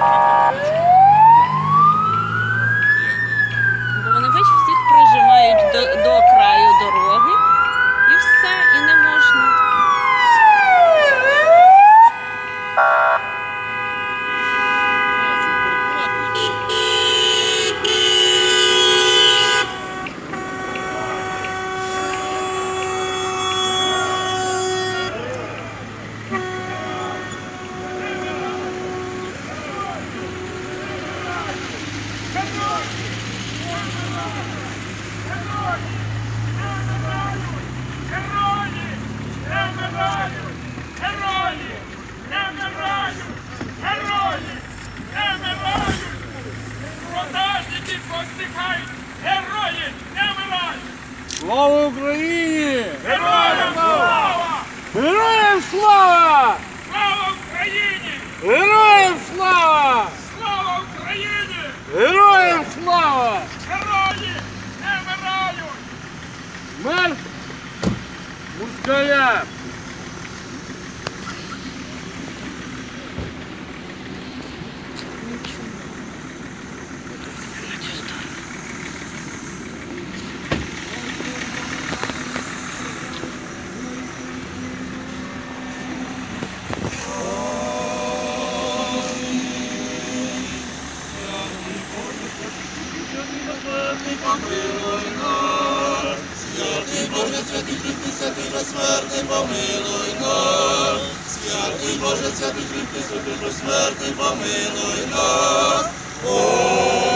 Ah! Продажники! Герої! Не вмирають! Слава Україні! Героям слава! Героям слава! Слава Україні! Героям слава! Слава Україні! Героям слава! Герої! Не вмирають! Смерть Святий помилуй нас, святий Боже, святий Христи, святий безсмертний, помилуй нас, святий Боже, святий Христи, святий безсмертний, помилуй нас. О!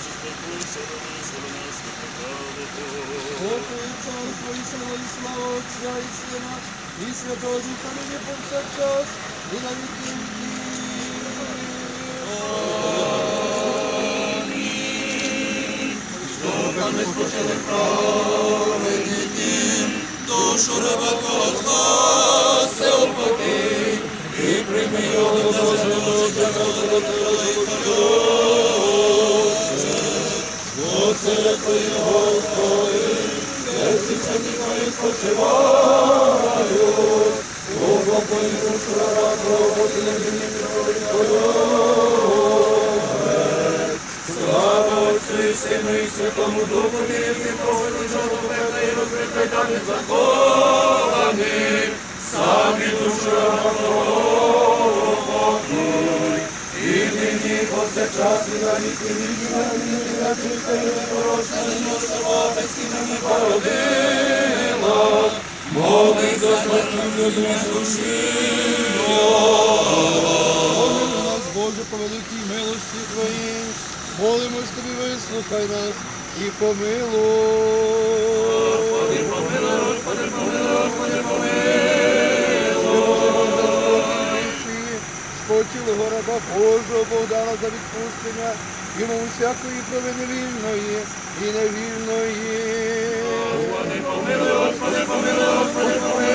москалям! Богу і царство і сила і слава Отця і Сина, і Святого Духа нині повсякчас, і на віки Духами спочили праведні тим, душу ребекого спаси упади, і прийми його до Оце твої Господи, Десять самі спочиваю, Бога твою слава, роботи на землі Слава Отцю і Сину і Святому Духові, і всього лежало певна і розкрита незакований, самі душа покой. Повсякчас і на віки віки, на чиста і непорочна, немощова, безсінами породила. Моли за спасіння душі. Помилуй нас, Боже, по великій милості Твоїй. Молимось тобі, вислухай нас і помилуй. Господи, помилуй, Господи, помилуй, Господи, помилуй. Раба Божого Богдана за відпущення, йому усякої провини вільної і невільної. Господи, помилуй, Господи, помилуй, Господи, помилуй.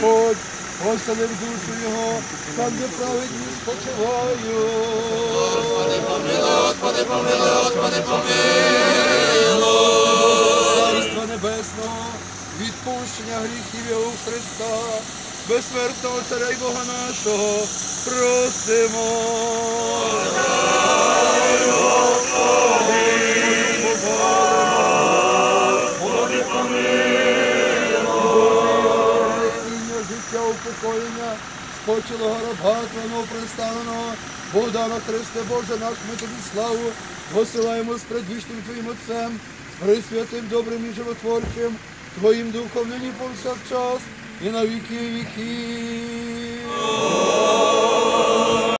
Господь, оселив душу його, там, де праведні спочивають. Господи, помилуй, Господи, помилуй, Господи, помилуй. Царства небесного, відпущення гріхів його Христа, безсмертного царя й Бога нашого, просимо. Життя, упокоєння, спочилого раба Твого представленого, Богдана Христе Боже наш, ми тобі славу, посилаємо з предвічним Твоїм Отцем, з присвятим, добрим і животворчим, Твоїм Духом нині повсякчас і на віки віків.